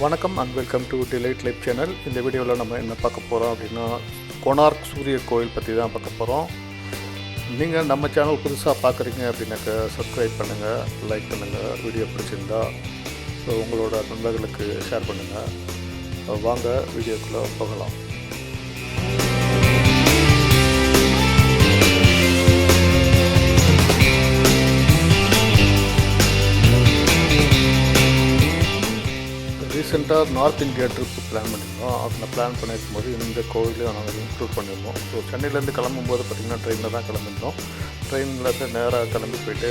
வணக்கம் and welcome to delight life channel இந்த வீடியோவில் நம்ம என்ன பார்க்க போகிறோம் அப்படின்னா கொனார்க் சூரிய கோயில் பற்றி தான் பார்க்க போகிறோம் நீங்கள் நம்ம சேனல் புதுசாக பார்க்குறீங்க அப்படின்னாக்க சப்ஸ்கிரைப் பண்ணுங்கள் லைக் பண்ணுங்கள் வீடியோ பிடிச்சிருந்தா ஸோ உங்களோட நண்பர்களுக்கு ஷேர் பண்ணுங்கள் வாங்க வீடியோக்குள்ளே போகலாம். ரீசெண்டாக நார்த் இந்தியா ட்ரிப்பு பிளான் பண்ணியிருந்தோம். அதில் பிளான் பண்ணியிருக்கும் போது இந்த கோவிலையும் நாங்கள் இன்க்ளூட் பண்ணியிருந்தோம். ஸோ சென்னையிலேருந்து கிளம்பும்போது பார்த்திங்கன்னா ட்ரெயினில் தான் கிளம்பியிருந்தோம். ட்ரெயினில் நேராக கிளம்பி போயிட்டு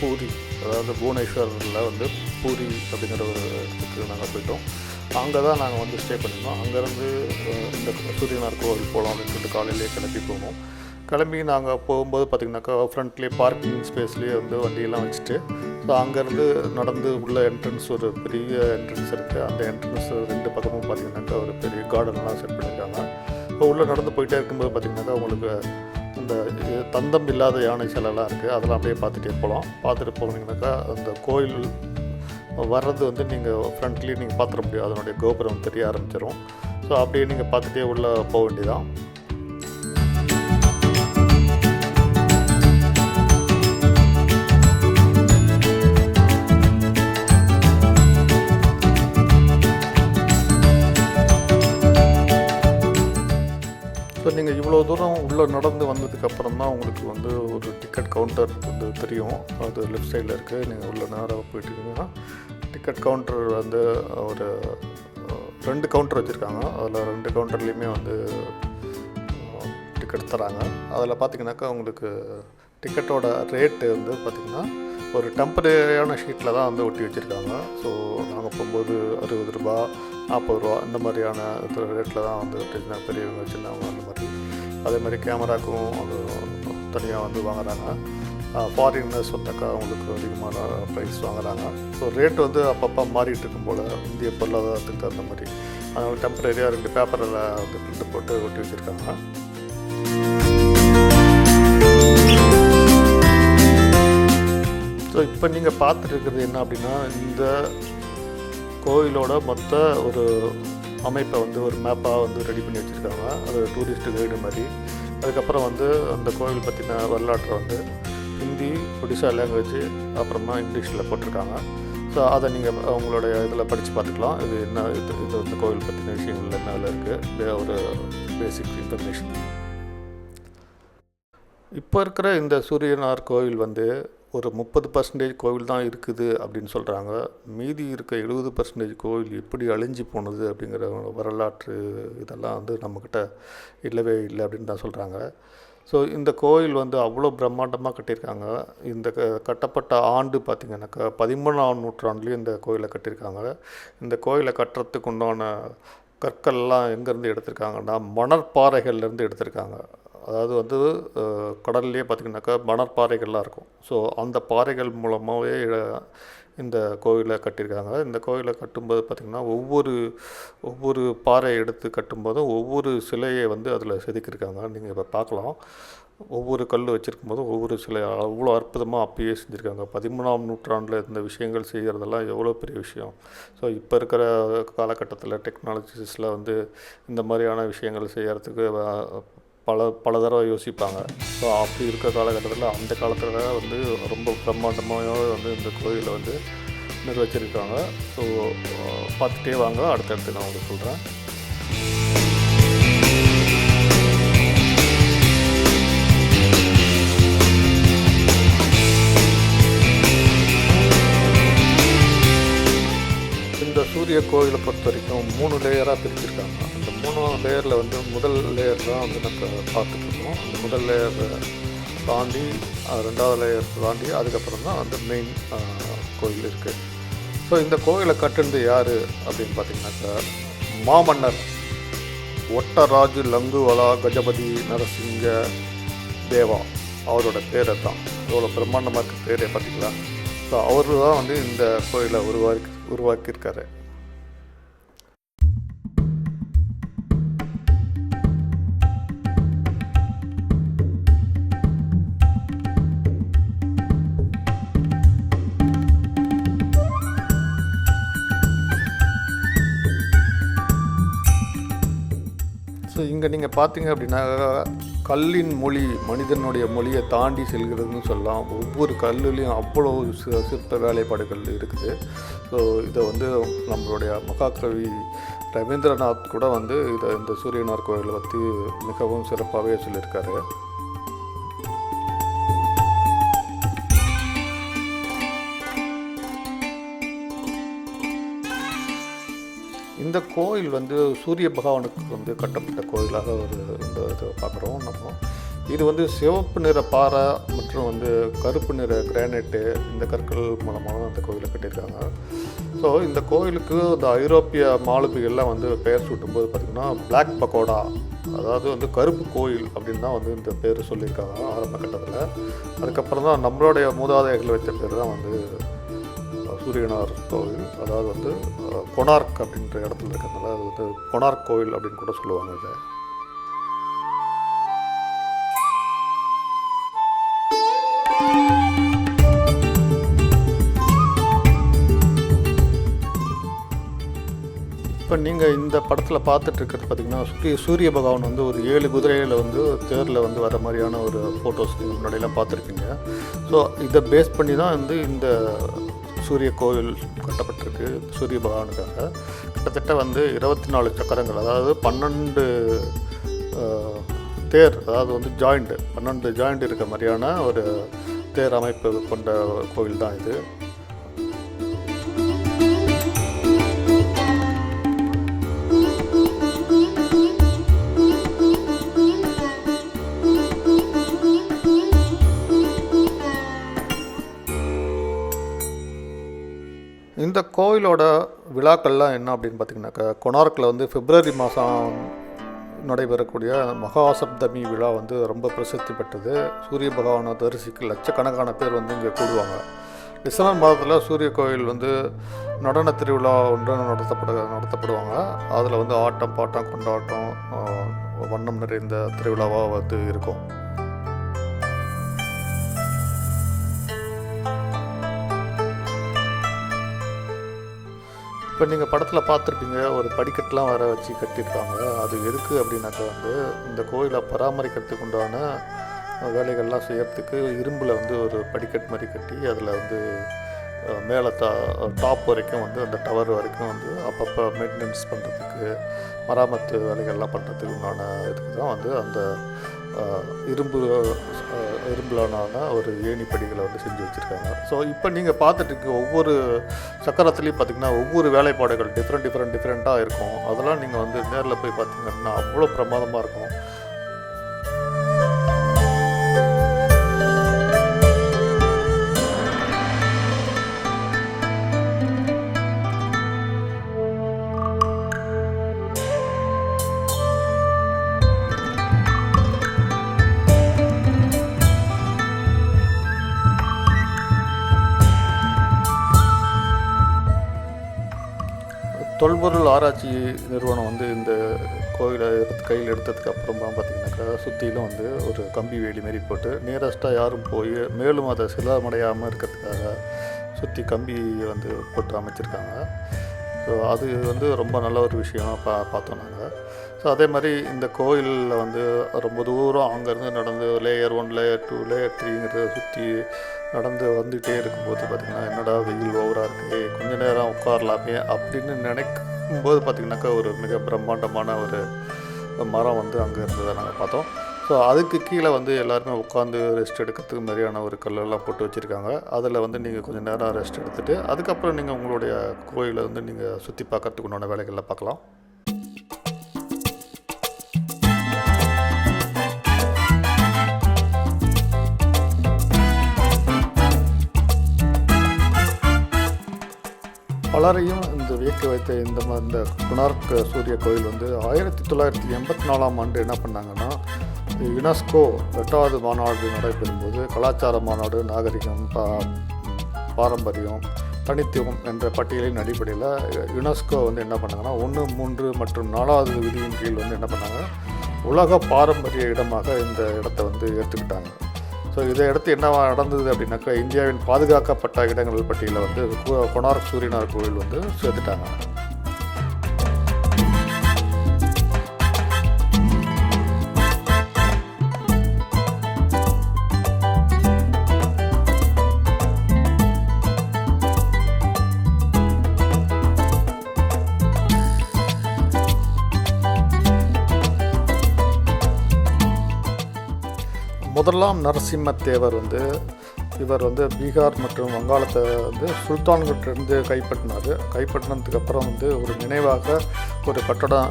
பூரி அதாவது புவனேஸ்வரில் வந்து பூரி அப்படிங்கிற ஒரு இடத்துக்கு நாங்கள் போயிட்டோம். அங்கே தான் நாங்கள் வந்து ஸ்டே பண்ணியிருந்தோம். அங்கேருந்து இந்த சூரியனார் கோவில் போகலாம் அப்படின்னு சொல்லிட்டு காலையிலேயே கிளம்பி போனோம். கிளம்பி நாங்கள் போகும்போது பார்த்திங்கனாக்கா ஃப்ரண்ட்லேயே பார்க்கிங் ஸ்பேஸ்லேயே வந்து வண்டியெல்லாம் வச்சுட்டு ஸோ அங்கேருந்து நடந்து உள்ள என்ட்ரன்ஸ் ஒரு பெரிய என்ட்ரன்ஸ் இருக்குது அந்த என்ட்ரன்ஸ் ரெண்டு பக்கமும் பார்த்திங்கனாக்கா ஒரு பெரிய கார்டன்லாம் செட் பண்ணியிருக்காங்க. இப்போ உள்ளே நடந்து போயிட்டே இருக்கும்போது பார்த்திங்கனாக்கா உங்களுக்கு இந்த இது தந்தம் இல்லாத யானை சிலைலாம் இருக்குது அதெல்லாம் அப்படியே பார்த்துட்டே போகலாம். பார்த்துட்டு போனீங்கனாக்கா அந்த கோயில் வர்றது வந்து நீங்கள் ஃப்ரண்ட்லேயே நீங்கள் பார்த்துட முடியும். அதனுடைய கோபுரம் தெரிய ஆரம்பிச்சிடும் ஸோ அப்படியே நீங்கள் பார்த்துட்டே உள்ளே போக வேண்டியதான் இவ்வளோ தூரம் உள்ளே நடந்து வந்ததுக்கப்புறம் தான் உங்களுக்கு வந்து ஒரு டிக்கெட் கவுண்டர் வந்து தெரியும். அது லெஃப்ட் சைடில் இருக்குது நீங்கள் உள்ளே நேராக போயிட்டீங்கன்னா டிக்கெட் கவுண்டர் வந்து ஒரு ரெண்டு கவுண்டர் வச்சுருக்காங்க. அதில் ரெண்டு கவுண்டர்லேயுமே வந்து டிக்கெட் தராங்க. அதில் பார்த்திங்கனாக்கா உங்களுக்கு டிக்கெட்டோட ரேட்டு வந்து பார்த்திங்கன்னா ஒரு டெம்பரரியான ஷீட்டில் தான் வந்து ஒட்டி வச்சுருக்காங்க. ஸோ நாங்கள் போகும்போது அறுபது ரூபா நாற்பது ரூபா இந்த மாதிரியான ரேட்டில் தான் வந்து பெரியவங்க சின்னவங்க அந்த மாதிரி. அதே மாதிரி கேமராக்கும் அது தனியாக வந்து வாங்குறாங்க. ஃபாரினர்ஸ் வந்தாக்கா அவங்களுக்கு அதிகமான ப்ரைஸ் வாங்குறாங்க. ஸோ ரேட் வந்து அப்பப்போ மாறிட்டு இருக்கும் போல் இந்திய பொருளாதாரத்துக்கு தகுந்த மாதிரி. அதனால டெம்பரரியாக ரெண்டு பேப்பரில் வந்து பிரிண்ட் போட்டு ஒட்டி வச்சுருக்காங்க. ஸோ இப்போ நீங்கள் பார்த்துட்டு இருக்கிறது என்ன அப்படின்னா இந்த கோயிலோட மொத்த ஒரு அமைப்பை வந்து ஒரு மேப்பாக வந்து ரெடி பண்ணி வச்சுருக்காங்க. அது டூரிஸ்ட் கைடு மாதிரி. அதுக்கப்புறம் வந்து அந்த கோயில் பற்றின வரலாற்றை வந்து ஹிந்தி ஒடிசா லாங்குவேஜ் அப்புறமா இங்கிலீஷில் போட்டிருக்காங்க. ஸோ அதை நீங்கள் உங்களுடைய இதில் படித்து பார்த்துக்கலாம். இது என்ன இது இது வந்து கோவில் பற்றின விஷயங்கள் என்ன அதில் இருக்குது ஒரு பேசிக் இன்ஃபர்மேஷன் இப்போ இருக்கிற இந்த சூரியனார் கோவில் வந்து ஒரு முப்பது பர்சன்டேஜ் கோவில் தான் இருக்குது அப்படின்னு சொல்கிறாங்க மீதி இருக்க எழுபது பர்சன்டேஜ் கோவில் எப்படி அழிஞ்சு போனது அப்படிங்கிற வரலாற்று இதெல்லாம் வந்து நம்மக்கிட்ட இல்லவே இல்லை அப்படின்னு தான் சொல்கிறாங்க ஸோ இந்த கோயில் வந்து அவ்வளோ பிரம்மாண்டமாக கட்டியிருக்காங்க. இந்த க கட்டப்பட்ட ஆண்டு பார்த்திங்கனாக்கா பதிமூணாம் நூற்றாண்டுலேயும் இந்த கோயிலை கட்டியிருக்காங்க. இந்த கோயிலை கட்டுறதுக்கு உண்டான கற்கள்லாம் எங்கேருந்து எடுத்திருக்காங்கன்னா மணற்பாறைகள்லேருந்து எடுத்திருக்காங்க. அதாவது வந்து கடல்லையே பார்த்திங்கனாக்கா மணற்பாறைகள்லாம் இருக்கும். ஸோ அந்த பாறைகள் மூலமாகவே இந்த கோயிலை கட்டியிருக்காங்க இந்த கோயிலை கட்டும்போது பார்த்திங்கன்னா ஒவ்வொரு ஒவ்வொரு பாறை எடுத்து கட்டும்போதும் ஒவ்வொரு சிலையை வந்து அதில் செதுக்கியிருக்காங்க. நீங்கள் இப்போ பார்க்கலாம் ஒவ்வொரு கல் வச்சுருக்கும் போதும் ஒவ்வொரு சிலை. அவ்வளோ அற்புதமாக அப்பயே செஞ்சுருக்காங்க. பதிமூணாம் நூற்றாண்டில் இந்த விஷயங்கள் செய்கிறதெல்லாம் எவ்வளோ பெரிய விஷயம். ஸோ இப்போ இருக்கிற காலகட்டத்தில் டெக்னாலஜிஸில் வந்து இந்த மாதிரியான விஷயங்கள் செய்கிறதுக்கு பல பல தடவை யோசிப்பாங்க. ஸோ அப்படி இருக்க காலகட்டத்தில் அந்த காலத்தில் வந்து ரொம்ப பிரம்மாண்டமாக வந்து இந்த கோயிலை வந்து நிர்வகிச்சிருக்காங்க. ஸோ பார்த்துட்டே வாங்க. அடுத்தடுத்து நான் உங்களுக்கு சொல்கிறேன் இந்த சூரிய கோயிலை பொறுத்த வரைக்கும் மூணு லேயராக பிரிச்சிருக்காங்க. மூணு லேயரில் வந்து முதல் லேயர் தான் வந்து நம்ம பார்த்துட்ருக்கோம். அந்த முதல் லேயர் தாண்டி ரெண்டாவது லேயர் தாண்டி அதுக்கப்புறம் தான் வந்து மெயின் கோயில் இருக்குது ஸோ இந்த கோயிலை கட்டுனது யார் அப்படின்னு பார்த்தீங்கன்னாக்கா மாமன்னர் ஒட்டராஜு லங்குவலா கஜபதி நரசிங்க தேவா. அவரோட பேரை தான் எவ்வளோ பிரம்மாண்டமாக இருக்க பேரே பார்த்தீங்களா? ஸோ அவர் தான் வந்து இந்த கோயிலை உருவாக்கி உருவாக்கியிருக்காரு. ஸோ இங்கே நீங்கள் பார்த்தீங்க அப்படின்னா கல்லின் மொழி மனிதனுடைய மொழியை தாண்டி செல்கிறதுன்னு சொல்லலாம். ஒவ்வொரு கல்லுலேயும் அவ்வளோ சிற்ப வேலைப்பாடுகள் இருக்குது. ஸோ இதை வந்து நம்மளுடைய மகாகவி ரவீந்திரநாத் கூட வந்து இதை இந்த சூரியனார் கோயிலை பற்றி மிகவும் சிறப்பாகவே சொல்லியிருக்காரு. இந்த கோயில் வந்து சூரிய பகவானுக்கு வந்து கட்டப்பட்ட கோயிலாக ஒரு இந்த இதை பார்க்குறோம் நம்ம. இது வந்து சிவப்பு நிற பாறை மற்றும் வந்து கருப்பு நிற கிரானைட்டு இந்த கற்கள் மூலமாக அந்த கோயிலை கட்டியிருக்காங்க. ஸோ இந்த கோயிலுக்கு இந்த ஐரோப்பிய மாலுமிகள்லாம் வந்து பெயர் சூட்டும்போது பார்த்திங்கன்னா பிளாக் பக்கோடா அதாவது வந்து கருப்பு கோயில் அப்படின்னு தான் வந்து இந்த பேர் சொல்லியிருக்காங்க ஆரம்ப கட்டத்தில். அதுக்கப்புறம் தான் நம்மளுடைய மூதாதையர்கள் வச்ச பேர் தான் வந்து சூரியனார் கோவில் அதாவது வந்து கொனார்க் அப்படின்ற இடத்துல இருக்கிறதுனால அது வந்து கொனார்க் கோவில் அப்படின்னு கூட சொல்லுவாங்க இதை. இப்போ நீங்கள் இந்த படத்தில் பார்த்துட்டு இருக்கிறது பார்த்தீங்கன்னா சூரிய சூரிய பகவான் வந்து ஒரு ஏழு குதிரையில் வந்து தேரில் வந்து வர மாதிரியான ஒரு ஃபோட்டோஸ் நீங்கள் முன்னாடியெல்லாம் பார்த்துருக்கீங்க. ஸோ இதை பேஸ் பண்ணி தான் வந்து இந்த சூரிய கோவில் கட்டப்பட்டிருக்கு சூரிய பகவானுக்காக. கிட்டத்தட்ட வந்து இருபத்தி நாலு சக்கரங்கள் அதாவது பன்னெண்டு தேர் அதாவது வந்து ஜாயிண்ட் பன்னெண்டு ஜாயிண்ட் இருக்க மாதிரியான ஒரு தேர் அமைப்பு கொண்ட கோவில் தான் இது. இந்த கோவிலோட விழாக்கள்லாம் என்ன அப்படின்னு பார்த்தீங்கன்னாக்கா கொனார்க்கில் வந்து பிப்ரவரி மாதம் நடைபெறக்கூடிய மகாசப்தமி விழா வந்து ரொம்ப பிரசித்தி பெற்றது. சூரிய பகவானை தரிசிக்க லட்சக்கணக்கான பேர் வந்து இங்கே கூடுவாங்க. டிசம்பர் மாதத்தில் சூரிய கோயில் வந்து நடன திருவிழா ஒன்று நடத்தப்பட நடத்தப்படுவாங்க. அதில் வந்து ஆட்டம் பாட்டம் கொண்டாட்டம் வண்ணம் நிறைந்த திருவிழாவாக வந்து இருக்கும். இப்போ நீங்கள் படத்தில் பார்த்துருப்பீங்க ஒரு படிக்கட்டுலாம் வர வச்சு கட்டியிருக்காங்க. அது எதுக்கு அப்படின்னாக்கா வந்து இந்த கோயிலை பராமரிக்கிறதுக்கு உண்டான வேலைகள்லாம் செய்யறதுக்கு இரும்பில் வந்து ஒரு படிக்கட்டு மாதிரி கட்டி அதில் வந்து மேலே தா டாப் வரைக்கும் வந்து அந்த டவர் வரைக்கும் வந்து அப்பப்போ மெயின்டெனன்ஸ் பண்ணுறதுக்கு மராமத்து வேலைகள்லாம் பண்ணுறதுக்கு உண்டான இதுக்கு தான் வந்து அந்த இரும்பு இரும்புலான ஒரு ஏணிப்படிகளை வந்து செஞ்சு வச்சுருக்காங்க. ஸோ இப்போ நீங்கள் பார்த்துட்டு ஒவ்வொரு சக்கரத்துலேயும் பார்த்தீங்கன்னா ஒவ்வொரு வேலைப்பாடுகள் டிஃப்ரெண்ட் டிஃப்ரெண்ட் டிஃப்ரெண்ட்டாக இருக்கும். அதெல்லாம் நீங்கள் வந்து நேரில் போய் பார்த்தீங்கன்னா அவ்வளோ பிரமாதமாக இருக்கும். தொல்பொருள் ஆராய்ச்சி நிறுவனம் வந்து இந்த கோயிலை எடுத்து கையில் எடுத்ததுக்கு அப்புறமா பார்த்தீங்கன்னாக்கா சுற்றிலும் வந்து ஒரு கம்பி வேலி மாரி போட்டு நியரஸ்ட்டாக யாரும் போய் மேலும் அதை சிலமடையாமல் இருக்கிறதுக்காக சுற்றி கம்பி வந்து போட்டு அமைச்சிருக்காங்க. ஸோ அது வந்து ரொம்ப நல்ல ஒரு விஷயமாக பா பார்த்தோம் நாங்கள் ஸோ அதே மாதிரி இந்த கோயிலில் வந்து ரொம்ப தூரம் அங்கேருந்து நடந்து layer one layer two layer த்ரீங்கிறத சுற்றி நடந்து வந்துகிட்டே இருக்கும்போது பார்த்திங்கன்னா என்னடா வெயில் ஓவராக இருக்குது கொஞ்ச நேரம் உட்காரலாமே அப்படின்னு நினைக்கும் போது பார்த்திங்கனாக்கா ஒரு மிக பிரம்மாண்டமான ஒரு மரம் வந்து அங்கே இருந்ததை நாங்கள் பார்த்தோம். ஸோ அதுக்கு கீழே வந்து எல்லாருமே உட்காந்து ரெஸ்ட் எடுக்கிறதுக்கு மாதிரியான ஒரு கல்லெல்லாம் போட்டு வச்சுருக்காங்க. அதில் வந்து நீங்கள் கொஞ்சம் நேரம் ரெஸ்ட் எடுத்துகிட்டு அதுக்கப்புறம் நீங்கள் உங்களுடைய கோயிலை வந்து நீங்கள் சுற்றி பார்க்கறதுக்கு உண்டான வேலைகளை பார்க்கலாம். பலரையும் இந்த வியக்க வைத்த இந்த மாதிரி இந்த குணார்க் சூரிய கோயில் வந்து ஆயிரத்தி தொள்ளாயிரத்தி எண்பத்தி நாலாம் ஆண்டு என்ன பண்ணாங்கன்னா யுனெஸ்கோ எட்டாவது மாநாடு நடைபெறும்போது கலாச்சார மாநாடு நாகரிகம் பா பாரம்பரியம் தனித்துவம் என்ற பட்டியலின் அடிப்படையில் யுனெஸ்கோ வந்து என்ன பண்ணாங்கன்னா ஒன்று மூன்று மற்றும் நாலாவது விதியின் கீழ் வந்து என்ன பண்ணாங்க உலக பாரம்பரிய இடமாக இந்த இடத்த வந்து ஏற்றுக்கிட்டாங்க ஸோ இதை அடுத்து என்ன நடந்தது அப்படின்னாக்கா இந்தியாவின் பாதுகாக்கப்பட்ட இடங்கள் பட்டியலில் வந்து கொனார்க் சூரியனார் கோவில் வந்து சேர்த்துட்டாங்க. முதலாம் நரசிம்மத்தேவர் வந்து இவர் வந்து பீகார் மற்றும் வங்காளத்தை வந்து சுல்தான்கிட்டேருந்து கைப்பற்றினார். கைப்பற்றினதுக்கு அப்புறம் வந்து ஒரு நினைவாக ஒரு கட்டடம்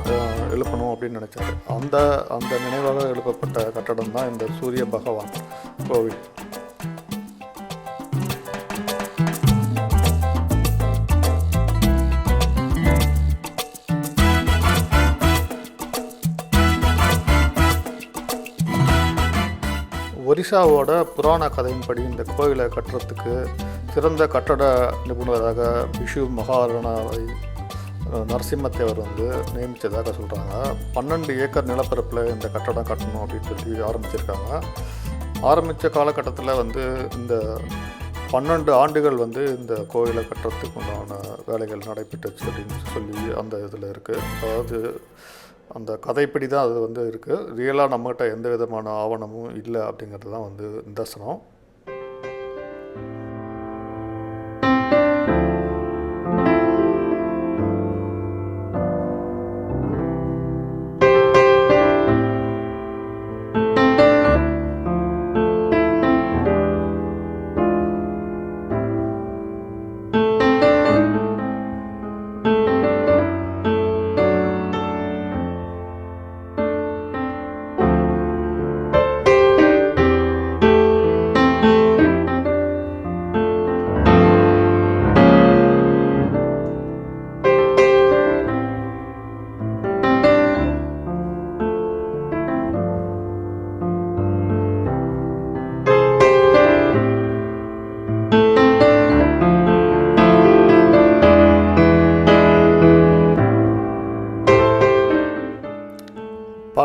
எழுப்பணும் அப்படின்னு நினச்சாரு. அந்த அந்த நினைவாக எழுப்பப்பட்ட கட்டடம் தான் இந்த சூரிய பகவான் கோவில். ஒரிசாவோட புராண கதையின்படி இந்த கோயிலை கட்டுறதுக்கு சிறந்த கட்டட நிபுணராக விஷு மகாரணாவை நரசிம்மத்தேவர் வந்து நியமித்ததாக சொல்கிறாங்க பன்னெண்டு ஏக்கர் நிலப்பரப்பில் இந்த கட்டடம் கட்டணும் அப்படின்னு சொல்லி ஆரம்பிச்சிருக்காங்க. ஆரம்பித்த காலகட்டத்தில் வந்து இந்த பன்னெண்டு ஆண்டுகள் வந்து இந்த கோயிலை கட்டுறதுக்கு உண்டான வேலைகள் நடைபெற்றுச்சு அப்படின்னு சொல்லி அந்த இதில் இருக்குது அதாவது அந்த கதைப்படி தான் அது வந்து இருக்குது ரியலாக நம்மகிட்ட எந்த விதமான ஆவணமும் இல்லை அப்படிங்கிறது தான் வந்து நிதர்சனம்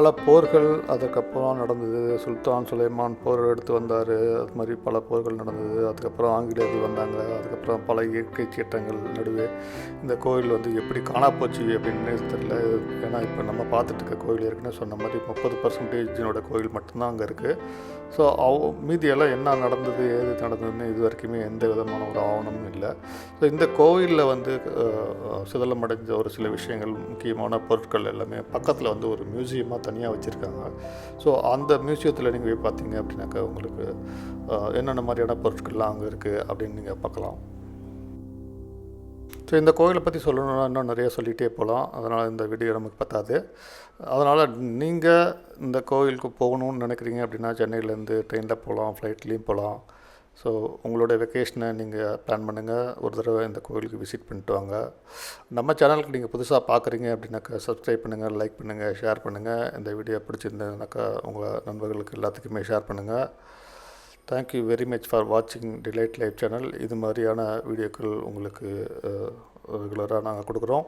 பல போர்கள் அதுக்கப்புறம் நடந்தது. சுல்தான் சுலைமான் போர் எடுத்து வந்தார். அது மாதிரி பல போர்கள் நடந்தது. அதுக்கப்புறம் ஆங்கிலேயர்கள் வந்தாங்க. அதுக்கப்புறம் பல இயற்கை சீற்றங்கள் நடுவே இந்த கோயில் வந்து எப்படி காணாப்போச்சு அப்படின்னு தெரியல. ஏன்னா இப்போ நம்ம பார்த்துட்டு இருக்க கோயில் ஏற்கனவே சொன்ன மாதிரி முப்பது பர்சன்டேஜினோட கோயில் மட்டும்தான் அங்கே இருக்குது ஸோ அவ மீதியெல்லாம் என்ன நடந்தது ஏது நடந்ததுன்னு இது வரைக்குமே எந்த விதமான ஒரு ஆவணமும் இல்லை. ஸோ இந்த கோவிலில் வந்து சிதலமடைஞ்ச ஒரு சில விஷயங்கள் முக்கியமான பொருட்கள் எல்லாமே பக்கத்தில் வந்து ஒரு மியூசியமாக தனியாக வச்சுருக்காங்க. ஸோ அந்த மியூசியத்தில் நீங்கள் போய் பார்த்தீங்க அப்படின்னாக்கா உங்களுக்கு என்னென்ன மாதிரியான பொருட்கள்லாம் அங்கே இருக்குது அப்படின்னு நீங்கள் பார்க்கலாம். ஸோ இந்த கோயிலை பற்றி சொல்லணும்னா இன்னும் நிறைய சொல்லிகிட்டே போகலாம் அதனால் இந்த வீடியோ நமக்கு பத்தாது. அதனால் நீங்கள் இந்த கோயிலுக்கு போகணும்னு நினைக்கிறீங்க அப்படின்னா சென்னையிலேருந்து ட்ரெயினில் போகலாம் ஃப்ளைட்லேயும் போகலாம் ஸோ உங்களோட வெக்கேஷனை நீங்கள் பிளான் பண்ணுங்கள் ஒரு தடவை இந்த கோயிலுக்கு விசிட் பண்ணிட்டு வாங்க. நம்ம சேனலுக்கு நீங்கள் புதுசாக பார்க்குறீங்க அப்படின்னாக்கா சப்ஸ்கிரைப் பண்ணுங்கள் லைக் பண்ணுங்கள் ஷேர் பண்ணுங்கள் இந்த வீடியோ பிடிச்சிருந்ததுனாக்கா உங்கள் நண்பர்களுக்கு எல்லாத்துக்குமே ஷேர் பண்ணுங்கள் thank you very much for வாட்சிங் டிலைட் லைவ் சேனல் இது மாதிரியான வீடியோக்கள் உங்களுக்கு ரெகுலராக நாங்கள் கொடுக்குறோம்.